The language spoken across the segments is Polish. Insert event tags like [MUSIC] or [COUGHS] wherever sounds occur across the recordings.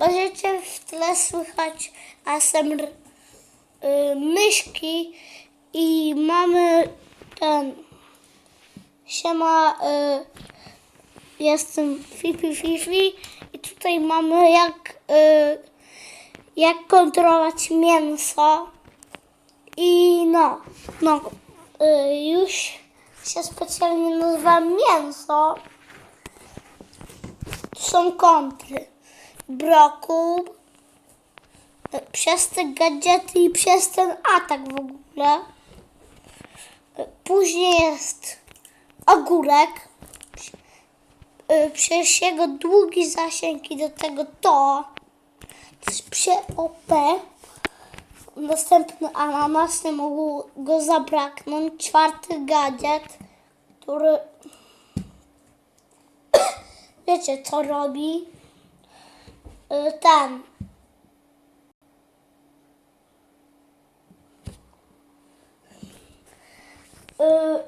Możecie w tle słychać ASMR y, myszki i mamy ten siema y, jestem Fifi Fifi i tutaj mamy jak y, jak kontrolować mięso i no no y, już się specjalnie nazywa mięso. Tu są kontry brokuł przez te gadżety i przez ten atak w ogóle później jest ogórek przez jego długi zasięg i do tego to, psie OP. Następny ananas, nie mogło go zabraknąć. Czwarty gadżet, który [COUGHS] wiecie co robi? Y, Ten. Y,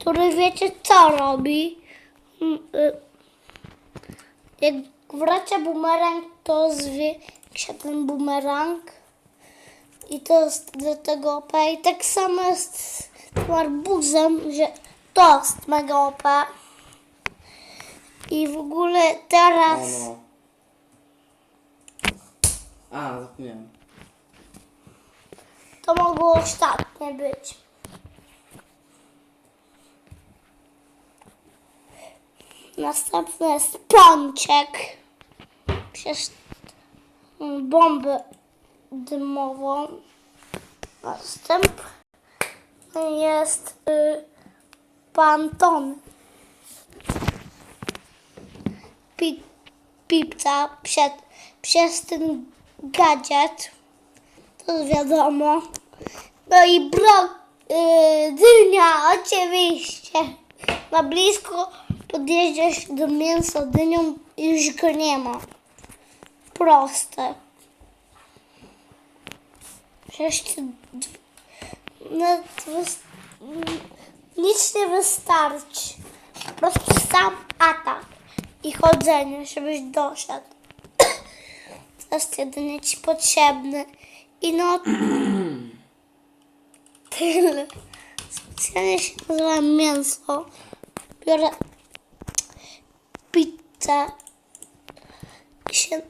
który wiecie co robi? Mm, y, Jak wraca bumerang, to zwiększa ten bumerang. I to jest do tego OP. I tak samo jest z tym arbuzem, że to jest mega OP. I w ogóle teraz... O no. A, zapomniałem. To mogło ostatnie być. Następny jest pączek przez bombę dymową. Następny jest y, panton. Pi, pipca przed, przez ten gadżet. To wiadomo. No i brok, yy, dynia, oczywiście. Na blisko podjeżdżasz do mięsa dynią i już go nie ma. Proste. Przecież no, nic nie wystarczy. Po prostu sam atak i chodzenie, żebyś doszedł. To jedynie ci potrzebny. I no [CLEARS THROAT] tyle. Specjalnie się nazywa mięso. Biorę pizzę. I się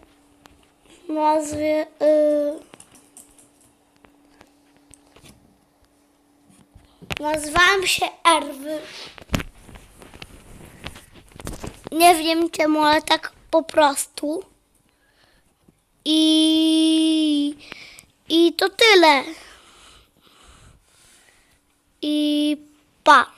nazwie y, Nazwałam się Erwy. Nie wiem czemu, ale tak po prostu i, i to tyle. I pa.